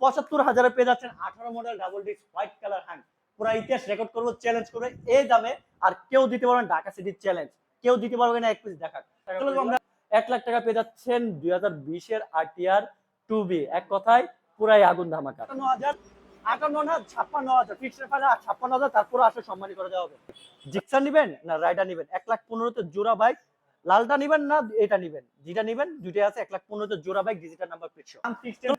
পঁচাত্তর হাজারে পেয়ে যাচ্ছেন আঠারো model double disc white colour hand পুরো ইতিহাস রেকর্ড করব চ্যালেঞ্জ করবে এই দামে। আর কেউ দিতে পারবে না ঢাকা সিটির চ্যালেঞ্জ কেউ দিতে পারবে না এক পিস দেখা আমরা এক লাখ টাকা পেয়ে যাচ্ছেন দুই হাজার বিশের আরটিআর টু বি এক কথায় পুরাই আগুন ধামাকা। হাজার ছাপ্পান্ন হাজার ফিক্সড ফাইনাল ছাপ্পান্ন হাজার তারপরে আসলে সম্মানী করে দেওয়া হবে। জিক্সার নিবেন না রাইডার নিবেন? এক লাখ পনেরোতে জোড়া বাইক লালটা নিবেন না এটা নিবেন। যেটা নিবেন দুইটাই আছে এক লাখ পনেরোতে জোড়া bike digital number plate show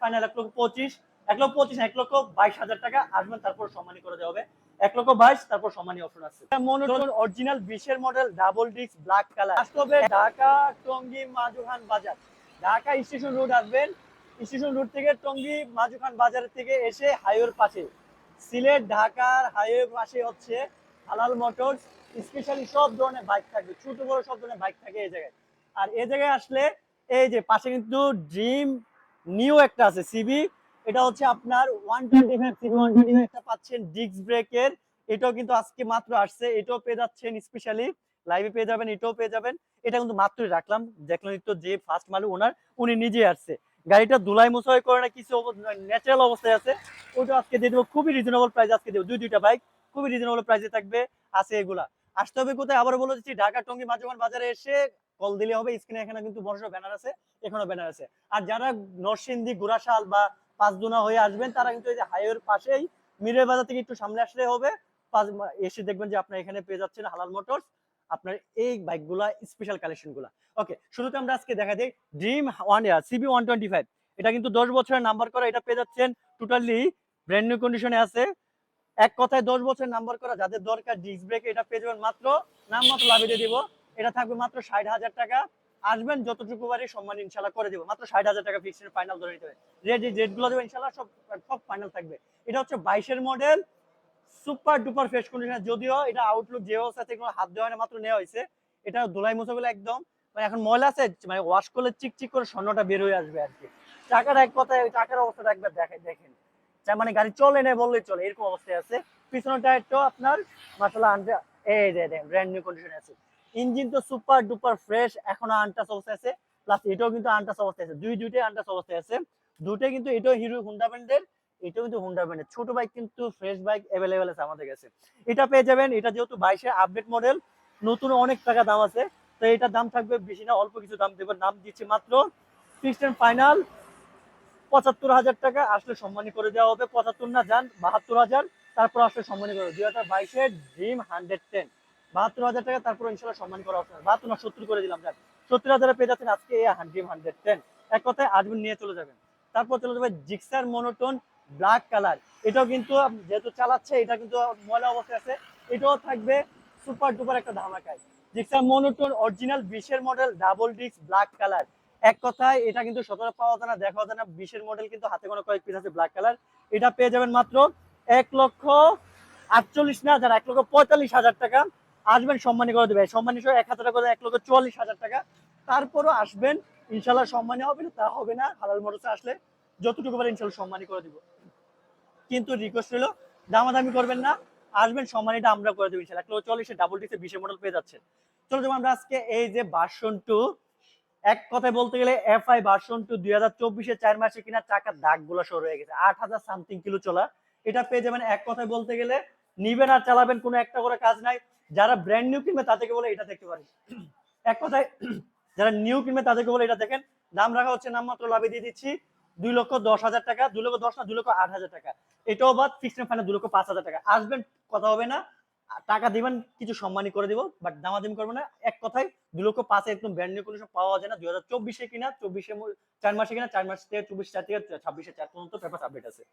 final এক লক্ষ পঁচিশ এক লক্ষ পঁচিশ এক লক্ষ বাইশ হাজার টাকা আসবেন তারপর সম্মানী করে হবে এক লক্ষ বাইশ তারপর সম্মানী অপশন আছে। মনোটন অরিজিনাল বিশের model double disc black colour আসতে হবে ঢাকা টঙ্গী মাজুখান বাজার। ঢাকা স্টেশন রোড আসবেন। স্টেশন রোড থেকে টঙ্গী মাজুখান বাজার থেকে এসে হাইওয়ের পাশে। সিলেট ঢাকার হাইওয়ে পাশে হচ্ছে হালাল মোটরস স্পেশালি সব ধরনের বাইক থাকবে, ছোট বড় সব ধরনের বাইক থাকে এই জায়গায়। আর এই জায়গায় আসলে এই যে পাশে কিন্তু ড্রিম নিউ একটা আছে সিবি এটা হচ্ছে আপনার one twenty five CB one twenty ফাইভটা পাচ্ছেন ডিস্ক ব্রেকের এটাও কিন্তু আজকে মাত্র আসছে, এটাও পেয়ে যাচ্ছেন স্পেশালি লাইভে পেয়ে যাবেন, এটাও পেয়ে যাবেন। এটা কিন্তু মাত্রই রাখলাম, দেখলেন তো যে ফার্স্ট মালিক ওনার, উনি নিজে আসছে। গাড়িটা ধুলাই মুসাই করে না, কিছু ন্যাচারাল অবস্থায় আছে। ওটা আজকে দিয়ে দেবো, খুবই রিজনেবল প্রাইস আজকে দেবো দুই দুইটা বাইক খুবই রিজনেবল প্রাইসে থাকবে, আছে এগুলা। আসতে হবে কোথায়? আবার বলে দিচ্ছি, ঢাকা টঙ্গী মাঝামান বাজারে এসে কল দিলে হবে। স্ক্রিনে এখানে কিন্তু বড় ব্যানার আছে এখানেও ব্যানার আছে। আর যারা নরসিংদী গুড়াশাল বা পাঁচদুনা হয়ে আসবেন, তারা কিন্তু এই যে হাইওয়ের পাশেই মিরের বাজার থেকে একটু সামনে আসলে হবে। এসে দেখবেন যে আপনার এখানে পেয়ে যাচ্ছেন হালাল মোটরস আপনার এই বাইকগুলা স্পেশাল কালেকশনগুলা। ওকে শুরুতে আমরা আজকে দেখা দিই dream one year CB one twenty five এটা কিন্তু দশ বছরের নাম্বার করা, এটা পেয়ে যাচ্ছেন টোটালি ব্র্যান্ড নিউ কন্ডিশনে আছে। এক কথায় দশ বছরের নাম্বার করা যাদের দরকার ডিস্ক ব্রেক এটা পেয়ে যাবেন মাত্র, নাম মাত্র লাভে দিয়ে দিব। এটা থাকবে মাত্র ষাট হাজার টাকা। আসবেন যতটুকু বারে সম্মান ইনশাল্লাহ করে দেবো। মাত্র ষাট হাজার টাকা ফিক্সড ফাইনাল ধরে নিতে হবে। রেট রেটগুলো দেবে ইনশাল্লাহ, সব সব ফাইনাল থাকবে। এটা হচ্ছে বাইশের model super duper fresh condition যদিও এটা আউটলুক যে অবস্থা কোনো হাত দেওয়া না, মাত্র নেওয়া হয়েছে। এটা ধুলাই মুছাগুলো একদম। মানে এখন ময়লা আছে মানে ওয়াশ করলে চিকচিক করে স্বর্ণটা বের হয়ে আসবে আর কি। টাকার এক কথায় টাকার অবস্থাটা একবার দেখেন। মানে গাড়ি চলে না বললেই চলে, এরকম অবস্থায় আছে। পিছনের টায়ারটাও আপনার আনটা এই ব্র্যান্ড নিউ কন্ডিশনে আছে। ইঞ্জিন তো সুপার ডুপার ফ্রেশ এখনও আনটাস অবস্থায় আছে। প্লাস এটাও কিন্তু আনটাস অবস্থায় আছে। দুই দুইটাই আনটাস অবস্থায় আছে। কিন্তু এটাও হিরো হুন্ডা ব্র্যান্ডের এটাও কিন্তু হুন্ডা ব্র্যান্ডের ছোট বাইক কিন্তু ফ্রেশ বাইক অ্যাভেলেবেল আছে আমাদের কাছে। এটা পেয়ে যাবেন, এটা যেহেতু বাইশের আপডেট মডেল নতুন অনেক টাকা দাম আছে। তো এটার দাম থাকবে বেশি না, অল্প কিছু দাম দেবে। নাম দিচ্ছে মাত্র ফিক্সড ফাইনাল পঁচাত্তর হাজার টাকা আসলে সম্মানী করে দেওয়া হবে। পঁচাত্তর না, যান, বাহাত্তর হাজার, তারপর আসলে সম্মানী করে দুই হাজার বাইশের ড্রিম হান্ড্রেড টেন বাহাত্তর হাজার টাকা, তারপর ইনশাল্লাহ সম্মান করা হবে। বাহাত্তর না, সত্তর করে দিলাম, যান। সত্তর হাজারে পেয়ে যাচ্ছেন আজকে এই ড্রিম হান্ড্রেড টেন এক কথায় আসবেন নিয়ে চলে যাবেন। তারপর চলে যাবে জিক্সার মনোটোন ব্ল্যাক কালার। এটাও কিন্তু যেহেতু চালাচ্ছে, এটা কিন্তু ময়লা অবস্থায় আছে। এটাও থাকবে সুপার ডুপার একটা ধামাকায়। জিক্সার মনোটোন অরিজিনাল বিশের model double disc black colour এক কথায় এটা কিন্তু সতেরো পাওয়া যায় না, দেখা যায় না। বিশের মডেল কিন্তু হাতে কোনো কয়েক পিস আছে ব্ল্যাক কালার এটা পেয়ে যাবেন মাত্র এক লক্ষ আটচল্লিশ না হাজার এক লক্ষ পঁয়তাল্লিশ হাজার টাকা আসবেন সম্মানী করে দেবে। সম্মানী সহ এক হাজার টাকা এক লক্ষ চুয়াল্লিশ হাজার টাকা। তারপরও আসবেন ইনশাল্লাহ সম্মানী হবে না, তা হবে না। হালাল মোটরসে আসলে যতটুকু পারে ইনশাল্লাহ সম্মানী করে দিব। কিন্তু রিকোয়েস্ট হলো দামাদামি করবেন না। আসবেন, সম্মানীটা আমরা করে দেবো ইনশাল্লাহ এক লক্ষ চল্লিশে ডাবল ডিসে বিশের মডেল পেয়ে যাচ্ছে চলো যেমন আমরা আজকে এই যে বাসন টু এক কথায় বলতে গেলে এফ আই ভার্সন টু দুই হাজার চব্বিশে চার মাসে কিনা চাকার দাগগুলো শুরু হয়ে গেছে। আট হাজার সামথিং কিলো চলা। এটা পেয়ে যাবেন এক কথায় বলতে গেলে নিবেন আর চালাবেন কোনো একটা করে কাজ নাই। যারা ব্র্যান্ড নিউ কিনবে তাদেরকে বলে এটা দেখতে পারেন। এক কথায় যারা নিউ কিনবে তাদেরকে বলে এটা দেখেন। দাম রাখা হচ্ছে নামমাত্র লাভে দিয়ে দিচ্ছি। দুই লক্ষ দশ হাজার টাকা, দুই লক্ষ দশ না, দুই লক্ষ আট হাজার টাকা। এটাও বাদ ফিক্সড ফাইনাল দুই লক্ষ পাঁচ হাজার টাকা। আসবেন, কথা হবে না। টাকা দিবেন, কিছু সম্মানী করে দিব বাট দামাদামি করব না। এক কথায় দুই লক্ষ পাঁচে একদম ব্র্যান্ড নিউ কোনো পাওয়া যায় না। দুই হাজার চব্বিশে কিনা, চব্বিশে চার মাসে কিনা, চার মাস থেকে চব্বিশ, চার থেকে ছাব্বিশে, চার পর্যন্ত পেপার আপডেট আছে।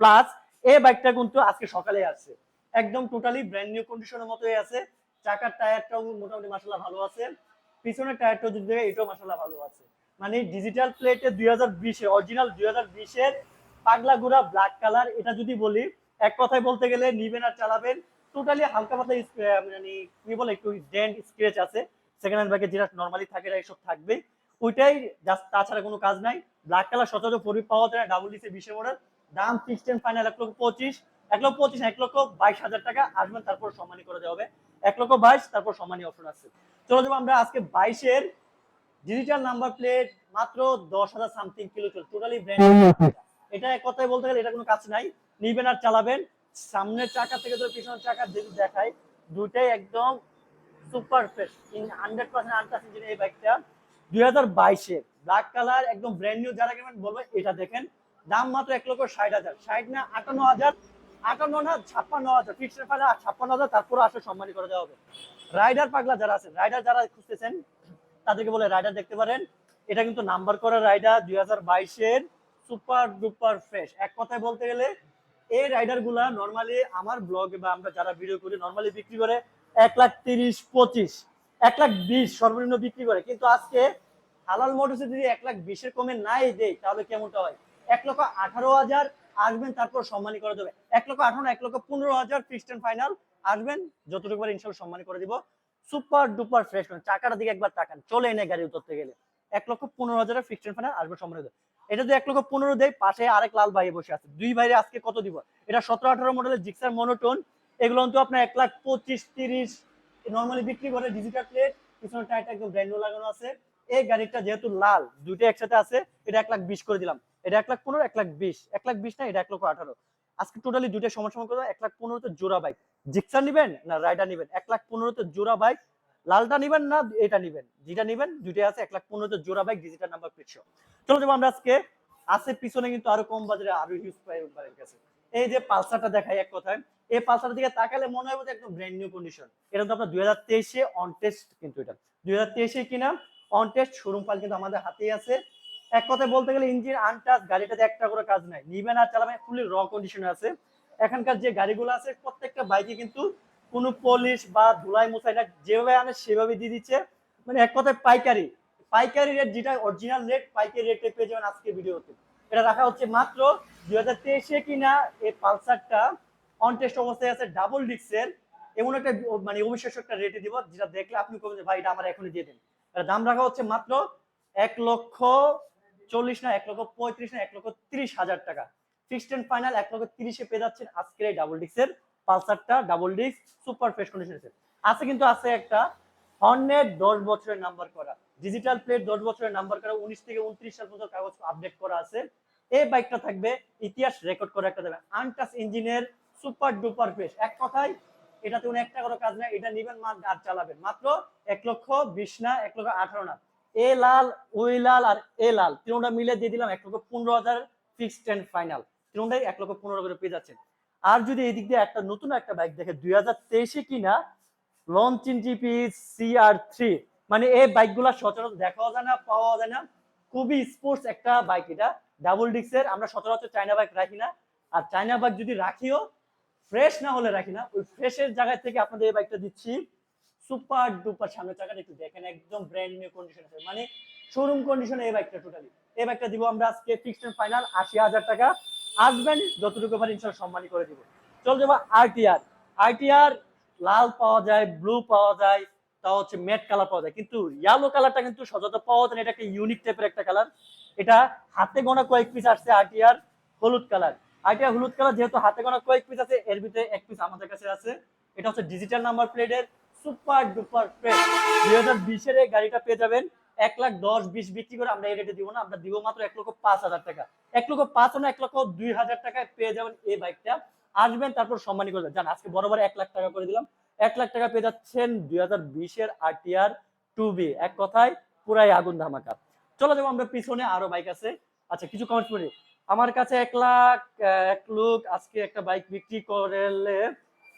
প্লাস এই বাইকটা কিন্তু আজকে সকালে আসছে। একদম টোটালি ব্র্যান্ড নিউ কন্ডিশনের মতোই আছে। চাকার টায়ারটাও মোটামুটি মাসাল্লাহ ভালো আছে। পিছনের টায়ারটাও যদি দেখে এটাও মাসাল্লাহ ভালো আছে। মানে ডিজিটাল প্লেটে দুই হাজার বিশে অরিজিনাল দুই হাজার বিশের পাগলা গুড়া ব্ল্যাক কালার এটা যদি বলি, এক কথায় বলতে গেলে নিবেন আর চালাবেন। টোটালি হালকা পাতলা মানে কি বলে একটু ডেন্ট স্ক্রেচ আছে। সেকেন্ড হ্যান্ড ব্যাগে যেটা নর্মালি থাকে এইসব থাকবে ওইটাই জাস্ট তাছাড়া কোনো কাজ নাই। ব্ল্যাক কালার সচরাচর পরি পাওয়া যায় ডাবল ডিসি বিশের মডেল দাম ফিক্সড এন্ড ফাইনাল এক লক্ষ পঁচিশ। এক লক্ষ পঁচিশ এক লক্ষ বাইশ হাজার টাকা। আসবেন তারপর সম্মানী করে দেওয়া হবে। এক লক্ষ বাইশ তারপর সম্মানী অপশন আছে। চলো যাব আমরা আজকে বাইশের ডিজিটাল নাম্বার প্লেট মাত্র দশ হাজার সামথিং কিলো চল টোটালি ব্র্যান্ড এটা কথায় বলতে গেলে এটা কোনো কাজ নাই। নিবেন আর চালাবেন। সামনের চাকা থেকে ধরে পিছনের চাকা যদি দেখায় দুটাই একদম super fresh in hundred percent untouch engine এই বাইকটা দুই হাজার ব্ল্যাক কালার একদম ব্র্যান্ড নিউ যারা কেমন বলব এটা দেখেন। দাম মাত্র এক লক্ষ ষাট হাজার। ষাট না, আটান্ন হাজার। আটান্ন না, ছাপ্পান্ন হাজার। ফিক্সড ফাইলে ছাপ্পান্ন হাজার তারপরে আসলে সম্মানী করে দেওয়া হবে। রাইডার পাগলা যারা আছেন রাইডার যারা খুঁজতেছেন, তাদেরকে বলে রাইডার দেখতে পারেন। এটা কিন্তু নাম্বার করা রাইডার দুই হাজার বাইশের সুপার ডুপার ফ্রেশ এক কথায় বলতে গেলে এই রাইডারগুলা নর্মালি আমার ব্লগে বা আমরা যারা ভিডিও করি নর্মালি বিক্রি করে এক লাখ তিরিশ, পঁচিশ, এক লাখ বিশ সর্বনিম্ন বিক্রি করে। কিন্তু আজকে হালাল মোটরসে যদি এক লাখ বিশের কমে নাই দেয় তাহলে কেমনটা হয়? এক লক্ষ আঠারো হাজার আসবেন, তারপর সম্মানী করে দেবে এক লক্ষ আঠারো, এক লক্ষ পনেরো হাজার এন্ড ফাইনাল আসবেন, যতটুকু পারে ইনশাল্লাহ সম্মানী করে দিব। সুপার ডুপার ফ্রেশ চাকাটা দিকে একবার তাকান, চলে এনে গাড়ি উতরতে গেলে। এক লক্ষ পনেরো হাজার এন্ড ফাইনাল আসবে সম্মানী দেবে এটা যদি এক লক্ষ পনেরো দেয়, পাশে আরেক লাল ভাই বসে আছে। দুই ভাইরে আজকে কত দিব? এটা সতেরো আঠারো মডেলের জিক্সার মনোটোন এগুলো কিন্তু আপনার এক লাখ পঁচিশ, তিরিশ। নর্মালি বিক্রি করে ডিজিটাল প্লেট টায়ারটা একদম লাগানো আছে। এই গাড়িটা যেহেতু লাল দুইটা একসাথে আছে, এটা এক লাখ বিশ করে দিলাম। এটা এক লাখ পনেরো, এক লাখ বিশ। এক লাখ বিশ না, এটা এক লক্ষ আঠারো। আজকে টোটালি দুইটা সমান সমান করে এক লাখ পনেরোতে জোড়া বাইক জিক্সার নিবেন না রাইডার নিবেন? এক লাখ পনেরোতে জোড়া বাইক লালটা নিবেন না, এটা নিবেন। যেটা নিবেন, দুইটাই আছে, এক লাখ পনেরোতে জোড়া বাইক ডিজিটাল নাম্বার প্লেট চলো যাব আমরা আজকে। আছে, পিছনে কিন্তু আরও কম বাজারে আরও হিউজ বাইক কাছে এই যে পালসারটা দেখাই এক কথায়। এই পালসারের দিকে তাকালে মনে হবে একদম ব্র্যান্ড নিউ কন্ডিশন এটা তো আপনার দুই হাজার তেইশে অন টেস্ট কিন্তু এটা। দুই হাজার তেইশে কিনা অন টেস্ট শোরুম পাল কিন্তু আমাদের হাতেই আছে। এক কথায় বলতে গেলে ইঞ্জিন আনটাচ গাড়িটাতে একটা করে কাজ নাই। নিবেন আর চালাবেন ফুলি র কন্ডিশনে আছে। এখানকার যে গাড়িগুলো আছে, প্রত্যেকটা বাইকে কিন্তু কোনো পলিশ বা ধুলাই মুছাই না, যেভাবে আনে সেভাবে দিয়ে দিচ্ছে। মানে এক কথায় পাইকারি। পাইকারি রেট যেটা অরিজিনাল রেট পাইকারি রেটে পেয়ে যাবেন আজকে ভিডিওতে। এটা রাখা হচ্ছে মাত্র দুই হাজার তেইশে কিনা এই পালসারটা। অন টেস্ট অবস্থায় আছে ডাবল ডিক্সের এমন একটা মানে অবিশ্বাস্য একটা রেটে দিব, যেটা দেখলে আপনি যে, ভাই, এটা আমার এখনই দিয়ে দিন। এটা দাম রাখা হচ্ছে মাত্র এক লক্ষ চল্লিশ না, এক লক্ষ পঁয়ত্রিশ না, এক লক্ষ তিরিশ হাজার টাকা। ফিক্সড এন্ড ফাইনাল এক লক্ষ তিরিশে পেয়ে যাচ্ছেন আজকের এই ডাবল ডিক্সের পালসারটা ডাবল ডিক্স সুপার ফ্রেশ কন্ডিশন আছে কিন্তু আছে একটা হর্নের দশ বছরের নাম্বার করা। ডিজিটাল প্লেট দশ বছরের নাম্বার করা, উনিশ থেকে উনত্রিশ সাল পর্যন্ত কাগজ আপডেট করা আছে। এই বাইকটা থাকবে ইতিহাস রেকর্ড করে একটা দেবে। আনটাস ইঞ্জিনের সুপার ডুপার ফ্রেশ এক কথায়, এটাতে কোনো একটা কোনো কাজ নাই, এটা নিবেন আর চালাবেন। মাত্র এক লক্ষ বিশ না, এক লক্ষ আঠারো না। এ লাল ওই লাল আর এ লাল, তিনটা মিলে দিয়ে দিলাম এক লক্ষ পনেরো হাজার ফিক্সড এন্ড ফাইনাল তিনটাই এক লক্ষ পনেরো করে পেয়ে যাচ্ছেন। আর যদি এই দিক দিয়ে একটা নতুন একটা বাইক দেখে, দুই হাজার তেইশে কিনা লঞ্চিন জিপি সিআর থ্রি মানে এই বাইকগুলো সচরাচর দেখাও যায় না পাওয়া যায় না। খুবই স্পোর্টস একটা বাইক এটা। ডাবল ডিক্সের আমরা সচরাচর চায়না বাইক রাখি না। আর চায়না বাইক যদি রাখিও ফ্রেশ না হলে রাখি না, ওই ফ্রেশের জায়গা থেকে আপনাদের এই বাইকটা দিচ্ছি। সুপার ডুপার সামনের চাকাটা একটু দেখেন, একদম ব্র্যান্ড নিউ কন্ডিশন মানে শোরুম কন্ডিশনে এই বাইকটা টোটালি এই বাইকটা দিব আমরা আজকে ফিক্সড ফাইনাল আশি হাজার টাকা। আসবেন যতটুকু পারি ইনশাল্লাহ সম্মানী করে দিব। চল যাব আরটিআর আরটিআর লাল পাওয়া যায় ব্লু পাওয়া যায় তা হচ্ছে ম্যাট কালার পাওয়া যায়। কিন্তু ইয়েলো কালারটা কিন্তু সচরাচর পাওয়া যায় এটা একটা ইউনিক টাইপের একটা কালার এটা হাতে গোনা কয়েক পিস আসছে আরটিআর হলুদ কালার আরটিআর হলুদ কালার যেহেতু হাতে গোনা কয়েক পিস আছে, এর ভিতরে এক পিস আমাদের কাছে আছে। এটা হচ্ছে ডিজিটাল নাম্বার প্লেটের সুপার ডুপার ফ্রেশ দুই হাজার বিশের গাড়িটা পেয়ে যাবেন। এক লাখ দশ, বিশ বিক্রি করে আমরা এই রেটে দিব না, আমরা দিব মাত্র এক লক্ষ পাঁচ হাজার টাকা। এক লক্ষ পাঁচ না, এক লক্ষ দুই হাজার টাকায় পেয়ে যাবেন এই বাইকটা আসবেন, তারপর সম্মানী করে যান। আজকে বরাবর এক লাখ টাকা করে দিলাম। এক লাখ টাকা পেয়ে যাচ্ছেন দুই হাজার বিশের আরটিআর টু বি এক কথায় পুরাই আগুন ধামাকা। চলো যাব আমরা পিছনে, আরও বাইক আছে। আচ্ছা কিছু কমেন্ট করি আমার কাছে এক লাখ এক লোক আজকে একটা বাইক বিক্রি করলে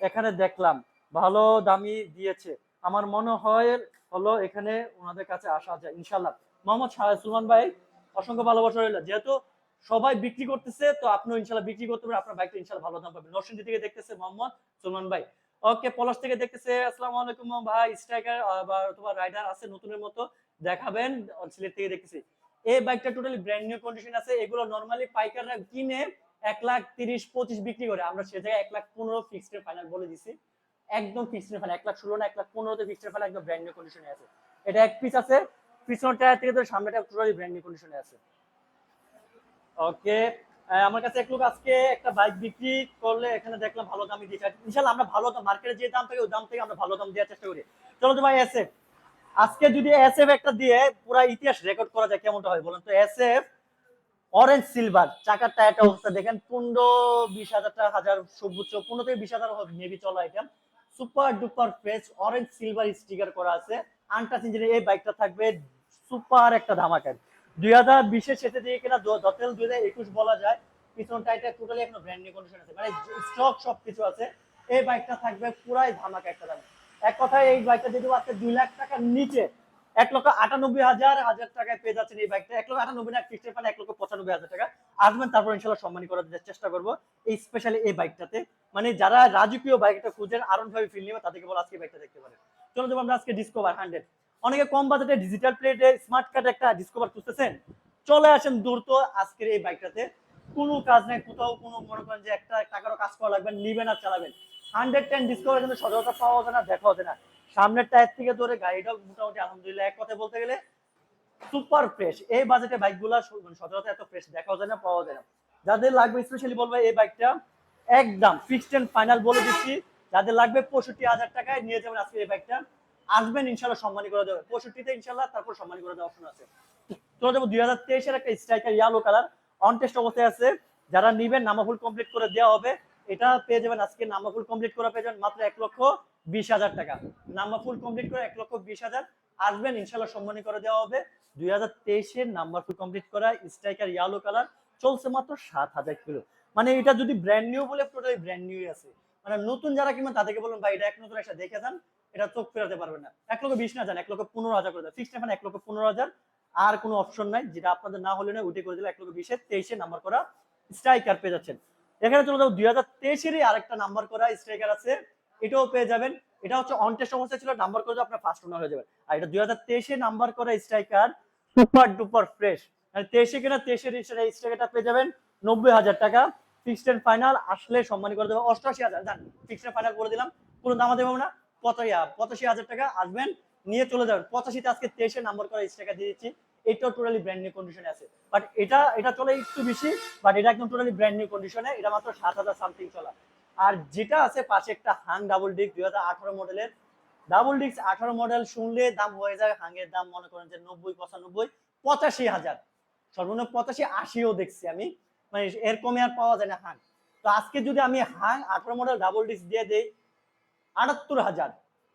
এখানে দেখলাম, ভালো দামি দিয়েছে। আমার মনে হয় হলো এখানে ওনাদের কাছে আসা যায় ইনশাল্লাহ মোহাম্মদ শাহ- সুলমান ভাই, অসংখ্য ভালোবাসা রইল। যেহেতু সবাই বিক্রি করতেছে, তো আপনিও ইনশাল্লাহ বিক্রি করতে পারেন আপনার বাইকটা ইনশাল্লাহ ভালো দাম পাবেন। নরসিংদী থেকে দেখতেছে মোহাম্মদ সুলমান ভাই। ওকে, পলাশ থেকে দেখতেছে, আসসালামু আলাইকুম ভাই স্ট্রাইকার বা তোমার রাইডার আছে নতুনের মতো, দেখাবেন। সিলেট থেকে দেখতেছি। এই বাইকটা টোটালি ব্র্যান্ড নিউ কন্ডিশন আছে, এগুলো নর্মালি পাইকাররা কিনে এক লাখ তিরিশ, পঁচিশ বিক্রি করে। আমরা সে জায়গায় এক লাখ পনেরো ফিক্সড ফাইনাল বলে দিছি। একদম ফিক্সড ফাইনাল এক লাখ ষোলো না, এক লাখ পনেরোতে ফিক্সড ফাইনাল একদম ব্র্যান্ড নিউ কন্ডিশনে আছে। এটা এক পিস আছে, পিছনের টায়ার থেকে ধরে সামনেটা টোটালি ব্র্যান্ড নিউ কন্ডিশনে আছে। ওকে আমার কাছে এক লোক আজকে একটা বাইক বিক্রি করলে এখানে দেখলাম ভালো দামে দিয়েছে ইনশাল্লাহ আমরা ভালো দাম মার্কেটে যে দাম থাকে ওই দাম থেকে আমরা ভালো দাম দেওয়ার চেষ্টা করি। চলো তো ভাই এসএফ আজকে যদি এসএফ একটা দিয়ে পুরো ইতিহাস রেকর্ড করা যায়, কেমনটা হয় বলেন তো? এসএফ অরেঞ্জ সিলভার চাকার টায়ারটা অবস্থা দেখেন, পনেরো, বিশ হাজার টাকা, হাজার সর্বোচ্চ, পনেরো থেকে বিশ হাজার মেবি চলো item super duper fresh orange silver sticker করা আছে। আনটাচ ইঞ্জিনের এই বাইকটা থাকবে সুপার একটা ধামাকার দুই হাজার বিশের শেষে দিয়ে কিনা দতেল দুই হাজার একুশ বলা যায়। পিছন টাইটা টোটালি ব্র্যান্ড নিউ কন্ডিশন আছে। মানে স্টক সব কিছু আছে। এই বাইকটা থাকবে পুরাই ধামাকা একটা দাম এক কথায় এই বাইকটা যদি আজকে দুই লাখ টাকার নিচে এক লক্ষ আটানব্বই হাজার হাজার টাকায় পেয়ে যাচ্ছেন এই বাইকটা এক লক্ষ আটানব্বই না ফিক্সড পান এক লক্ষ পঁচানব্বই হাজার টাকা। আসবেন, তারপর ইনশাল্লাহ সম্মানী করার চেষ্টা করব। এই স্পেশালি এই বাইকটাতে মানে যারা রাজকীয় বাইকটা খুঁজেন আরন ভাবে ফিল নেবে, তাদেরকে বলে আজকে বাইকটা দেখতে পারেন। চলো যেমন আমরা আজকে ডিসকভার হান্ড্রেড অনেকে কম বাজেটে ডিজিটাল প্লেটে স্মার্ট কার্ড একটা ডিসকভার খুঁজতেছেন। চলে আসেন দ্রুত আজকের এই বাইকটাতে কোনো কাজ নেই, কোথাও কোনো মনে করেন যে একটা টাকারও কাজ করা লাগবে, নিবেন আর চালাবেন। হান্ড্রেড টেন ডিসকভার কিন্তু সচরাচর পাওয়া যায় না দেখা যায় না। সামনের টায়ার থেকে ধরে গাড়িটাও মোটামুটি আলহামদুলিল্লাহ এক কথা বলতে গেলে সুপার ফ্রেশ এই বাজেটে বাইকগুলো সচরাচর এত ফ্রেশ দেখাও যায় না পাওয়া যায় না। যাদের লাগবে স্পেশালি বলব এই বাইকটা একদম ফিক্সড এন্ড ফাইনাল বলে দিচ্ছি। যাদের লাগবে পঁয়ষট্টি হাজার টাকায় নিয়ে যাবেন আজকে এই বাইকটা আসবেন ইনশাল্লাহ সম্মানী করে দেবে পঁয়ষট্টিতে ইনশাল্লাহ তারপর সম্মানী করে দেওয়ার অপশন আছে। চলে যাব দুই হাজার তেইশের একটা striker yellow colour on test অবস্থায় আছে। যারা নিবেন নামাফুল কমপ্লিট করে দেওয়া হবে। এটা পেয়ে যাবেন আজকে নামাফুল কমপ্লিট করে পেয়ে যাবেন মাত্র এক লক্ষ বিশ হাজার টাকা। নাম্বার ফুল কমপ্লিট করে এক লক্ষ বিশ হাজার। আসবেন, ইনশাল্লাহ সম্মানী করে দেওয়া হবে। দুই হাজার তেইশের নাম্বার ফুল কমপ্লিট করা স্ট্রাইকার ইয়ালো কালার চলছে মাত্র সাত হাজার কিলো। মানে এটা যদি ব্র্যান্ড নিউ বলে টোটালি ব্র্যান্ড নিউ আছে। মানে নতুন যারা কিনবেন, তাদেরকে বলবেন ভাই, এটা এক নতুন একটা দেখে যান, এটা চোখ ফেরাতে পারবেন না। এক লক্ষ বিশ না যান, এক লক্ষ পনেরো হাজার করে দেন। ফিক্সড এখন এক লক্ষ পনেরো হাজার। আর কোনো অপশন নাই, যেটা আপনাদের না হলে না উঠে করে দিলে এক লক্ষ বিশের তেইশে নাম্বার করা স্ট্রাইকার পেয়ে যাচ্ছেন। এখানে চলে যাব, দুই হাজার তেইশেরই আরেকটা নাম্বার করা স্ট্রাইকার আছে। এটাও পেয়ে যাবেন। এটা হচ্ছে অনটেস্ট অবস্থা ছিল নাম্বার করে আপনার ফার্স্ট ওনার হয়ে যাবে আর এটা দুই হাজার তেইশে নাম্বার করা স্ট্রাইকার সুপার ডুপার ফ্রেশ তেইশে কিনা তেইশে স্ট্রাইকারটা পেয়ে যাবেন, নব্বই হাজার টাকা। ফিক্সড ফাইনাল আসলে সম্মানী করে দেবো। অষ্টআশি হাজার, জান ফিক্সড ফাইনাল করে দিলাম। কোনো দামা দেবো না। পঁচাশি পঁচাশি হাজার টাকা আসবেন, নিয়ে চলে যাবেন। পঁচাশিতে আজকে তেইশে নাম্বার করা স্ট্রাইকার দিয়ে দিচ্ছি। এটাও টোটালি ব্র্যান্ড নিউ কন্ডিশনে আছে। বাট এটা এটা চলে একটু বেশি বাট এটা একদম টোটালি ব্র্যান্ড নিউ কন্ডিশনে এটা মাত্র সাত হাজার সামথিং চলা। আর যেটা আছে পাশে একটা হাং ডাবল ডিস্ক দুই হাজার আঠারো মডেলের ডাবল ডিস্ক আঠারো মডেল শুনলে দাম হয়ে যায় হাঙের দাম, মনে করেন যে নব্বই, পঁচানব্বই, পঁচাশি হাজার। সর্বনিম্ন পঁচাশি, আশিও দেখছি আমি। মানে এর কমে আর পাওয়া যায় না হাং। তো আজকে যদি আমি হাং আঠারো মডেল ডাবল ডিস্ক দিয়ে দেই, আটাত্তর হাজার,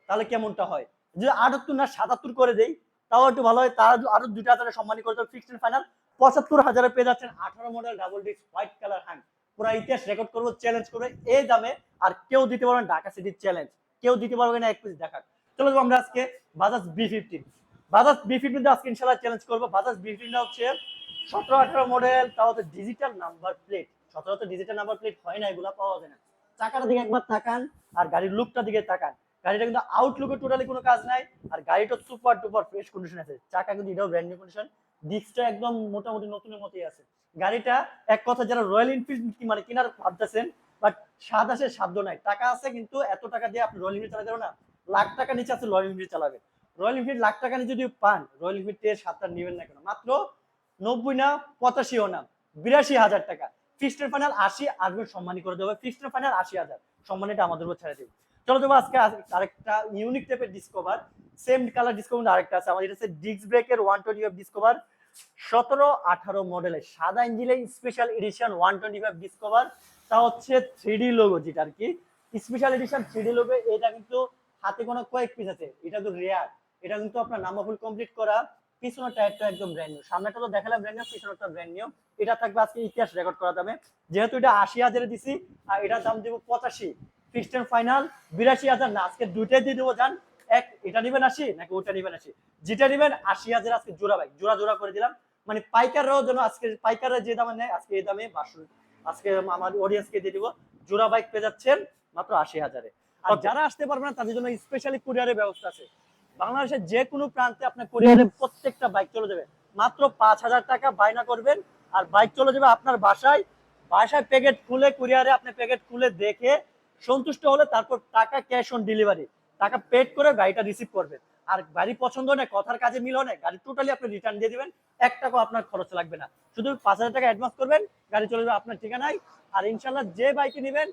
তাহলে কেমনটা হয়? যদি আটাত্তর না, সাতাত্তর করে দেই, তাও একটু ভালো হয়। তারা আরও দুটা হাজারে সম্মানী করে ফিক্সড ফাইনাল পঁচাত্তর হাজারে পেয়ে যাচ্ছেন আঠারো model double disc white colour hand পুরো ইতিহাস রেকর্ড করব চ্যালেঞ্জ করবে এই দামে। আর কেউ দিতে পারবেন ঢাকা সিটির চ্যালেঞ্জ কেউ দিতে পারবে না, এক পিস দেখাক। চলো আমরা আজকে Bajaj V fifteen Bajaj V fifteen আজকে ইনশাল্লাহ চ্যালেঞ্জ করব। বাজাজ বি ফিফটিনটা হচ্ছে সতেরো আঠারো মডেল তাও হচ্ছে ডিজিটাল নাম্বার প্লেট সতেরো তো ডিজিটাল নাম্বার প্লেট হয় না, এগুলো পাওয়া যায় না। চাকাটা দিকে একবার তাকান, আর গাড়ির লুকটা দিকে তাকান। গাড়িটা কিন্তু আউটলুকে টোটালি কোনো কাজ নাই, আর গাড়িটা সুপার টুপার ফ্রেশ কন্ডিশন আছে। চাকা কিন্তু এটাও ব্র্যান্ড নিউ কন্ডিশন ডিস্কটা একদম মোটামুটি নতুনের মতোই আছে। গাড়িটা এক কথা যারা রয়্যাল এনফিল্ড মানে কেনার ভাবতেছেন বাট স্বাদ আছে সাধ্য নাই। টাকা আছে কিন্তু এত টাকা দিয়ে আপনি রয়্যাল এনফিল্ড চালাতে না। লাখ টাকা নিচে আছে রয়্যাল এনফিল্ড চালাবে। রয়্যাল এনফিল্ড লাখ টাকা নিয়ে যদি পান রয়্যাল এনফিল্ড সাতটা নেবেন না কেন? মাত্র নব্বই না, পঁচাশিও না, বিরাশি হাজার টাকা। ফিক্সড ফাইনাল আশি আসবেন সম্মানী করে দেবে। ফিক্সড ফাইনাল আশি হাজার। সম্মানীটা আমাদের উপর ছেড়ে দেবে চলো দেবো আজকে আরেকটা ইউনিক টাইপের ডিসকভার সেম কালার ডিসকভার আরেকটা আছে। আমাদের এটা ডিস্ক ব্রেকের ওয়ান টোয়েন্টি ফাইভ ডিসকভার সতেরো আঠারো মডেলের সাদা ইঞ্জিনের special edition one twenty five Discover তা হচ্ছে থ্রি লোগো যেটা আর কি স্পেশাল এডিশন থ্রি লোগো এটা কিন্তু হাতে কোনো কয়েক পিস আছে। এটা তো রেয়ার এটা কিন্তু আপনার নাম্বার ফুল কমপ্লিট করা, পিছনের টায়ারটা একদম ব্র্যান্ড নিউ সামনেটা তো দেখালাম ব্র্যান্ড নিউ পিছনেরটা ব্র্যান্ড নিউ এটা থাকবে আজকে ইতিহাস রেকর্ড করা যাবে যেহেতু এটা আশি হাজারে দিছি, আর এটার দাম দেবো পঁচাশি। এন্ড ফাইনাল বিরাশি হাজার না আজকে দুইটাই দিয়ে দেবো যান এক এটা নিবেন আশি নাকি ওটা নিবেন আশি? যেটা নিবেন আশি হাজার আজকে জোড়া বাইক জোড়া জোড়া করে দিলাম। মানে পাইকাররাও যেন আজকে পাইকাররা যে দামে নেয় আজকে এই দামে বাসন আজকে আমার অডিয়েন্সকে দিয়ে দিব। জোড়া বাইক পেয়ে যাচ্ছেন মাত্র আশি হাজারে। আর যারা আসতে পারবে না তাদের জন্য স্পেশালি কুরিয়ারের ব্যবস্থা আছে। বাংলাদেশের যে কোনো প্রান্তে আপনার কুরিয়ারে প্রত্যেকটা বাইক চলে যাবে। মাত্র পাঁচ হাজার টাকা বায়না করবেন আর বাইক চলে যাবে আপনার বাসায়। বাসায় প্যাকেট খুলে কুরিয়ারে আপনি প্যাকেট খুলে দেখে সন্তুষ্ট হলে তারপর টাকা ক্যাশ অন ডেলিভারি টাকা পেড করে গাড়িটা রিসিভ করবেন আর গাড়ি পছন্দ নেই কথার কাজে মিল হয় গাড়ি টোটালি আপনি রিটার্ন দিয়ে দিবেন, এক টাকাও আপনার খরচ লাগবে না। শুধু পাঁচ হাজার টাকা অ্যাডভান্স করবেন, গাড়ি চলে যাবে আপনার ঠিকানায়। আর ইনশাল্লাহ যে বাইকে নেবেন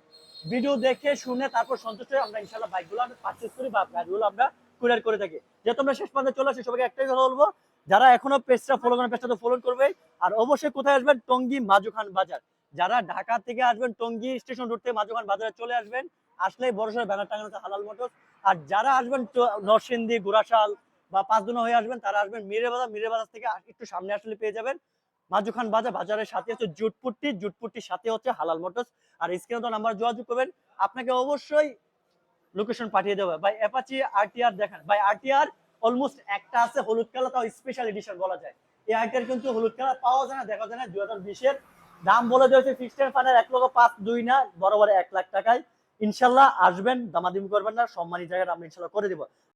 ভিডিও দেখে, শুনে, তারপর সন্তুষ্ট হয়ে আমরা ইনশাল্লাহ বাইকগুলো আমরা পারচেস করি বা গাড়িগুলো আমরা কুরিয়ার করে থাকি। যেহেতু আমরা শেষ পর্যন্ত চলে আসি সবাইকে একটাই কথা বলব, যারা এখনও পেজটা ফলো করেন পেজটা তো ফলো করবে আর অবশ্যই কোথায় আসবেন? টঙ্গী মাজুখান বাজার। যারা ঢাকা থেকে আসবেন, টঙ্গী স্টেশন রোড থেকে মাজুখান বাজারে চলে আসবেন, আসলেই বড় সড়ো ব্যানার টাঙানো আছে হালাল মোটর আর যারা আসবেন নরসিংদী, গুড়াশাল বা পাঁচদুনা হয়ে আসবেন, তারা আসবেন মিরে বাজার। মিরে বাজার থেকে একটু সামনে আসলে পেয়ে যাবেন। মাজুখান বাজার, বাজারের সাথে হচ্ছে জুটপুট্টি। জুটপুট্টির সাথে হচ্ছে হালাল মোটরস। আর স্ক্রিনে তো নাম্বার যোগাযোগ করবেন। আপনাকে অবশ্যই লোকেশন পাঠিয়ে দেবে। ভাই অ্যাপাচি আরটিআর দেখেন। ভাই আরটিআর অলমোস্ট একটা আছে হলুদ কালার, তাও স্পেশাল এডিশন বলা যায়। এই আরটিআর কিন্তু হলুদ কালার পাওয়া যায় না, দেখা যায় না। দুই হাজার বিশের দাম বলে দিয়েছে ফিক্সড ফান্ডের এক লক্ষ পাঁচ, দুই না বড় এক লাখ টাকায়। ইনশাল্লাহ আসবেন, দামাদিম করবেন না সম্মানী জায়গাটা আমরা ইনশাল্লাহ করে দিব।